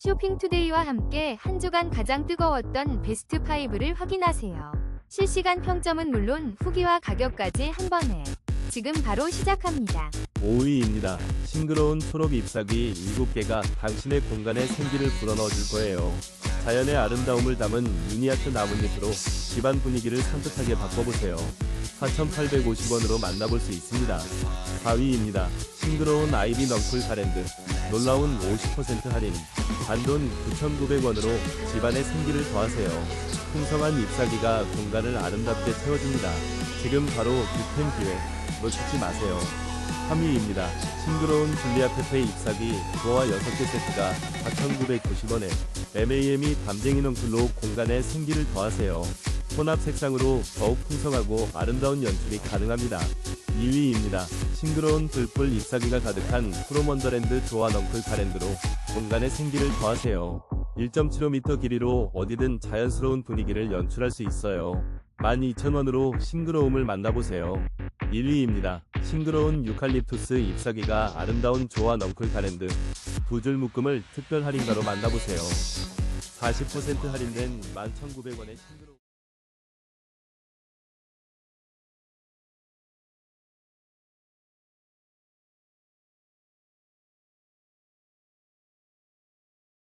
쇼핑투데이와 함께 한 주간 가장 뜨거웠던 베스트 5를 확인하세요. 실시간 평점은 물론 후기와 가격까지 한 번에 지금 바로 시작합니다. 5위입니다. 싱그러운 초록 잎사귀 7개가 당신의 공간에 생기를 불어넣어 줄 거예요. 자연의 아름다움을 담은 유니아트 나뭇잎으로 집안 분위기를 산뜻하게 바꿔보세요. 4,850원으로 만나볼 수 있습니다. 4위입니다. 싱그러운 아이비 넝쿨 가랜드. 놀라운 50% 할인. 단돈 9,900원으로 집안에 생기를 더하세요. 풍성한 잎사귀가 공간을 아름답게 채워줍니다. 지금 바로 득템 기회. 놓치지 마세요. 3위입니다. 싱그러운 줄리아 페페 잎사귀 두어와 6개 세트가 4,990원에 MAM이 담쟁이 넝쿨로 공간에 생기를 더하세요. 혼합 색상으로 더욱 풍성하고 아름다운 연출이 가능합니다. 2위입니다. 싱그러운 불풀 잎사귀가 가득한 프로먼더랜드 조아 넝쿨 가랜드로 공간에 생기를 더하세요. 1.75m 길이로 어디든 자연스러운 분위기를 연출할 수 있어요. 12,000원으로 싱그러움을 만나보세요. 1위입니다. 싱그러운 유칼립투스 잎사귀가 아름다운 조아 넝쿨 가랜드 두 줄 묶음을 특별 할인가로 만나보세요. 40% 할인된 11,900원의 싱그러움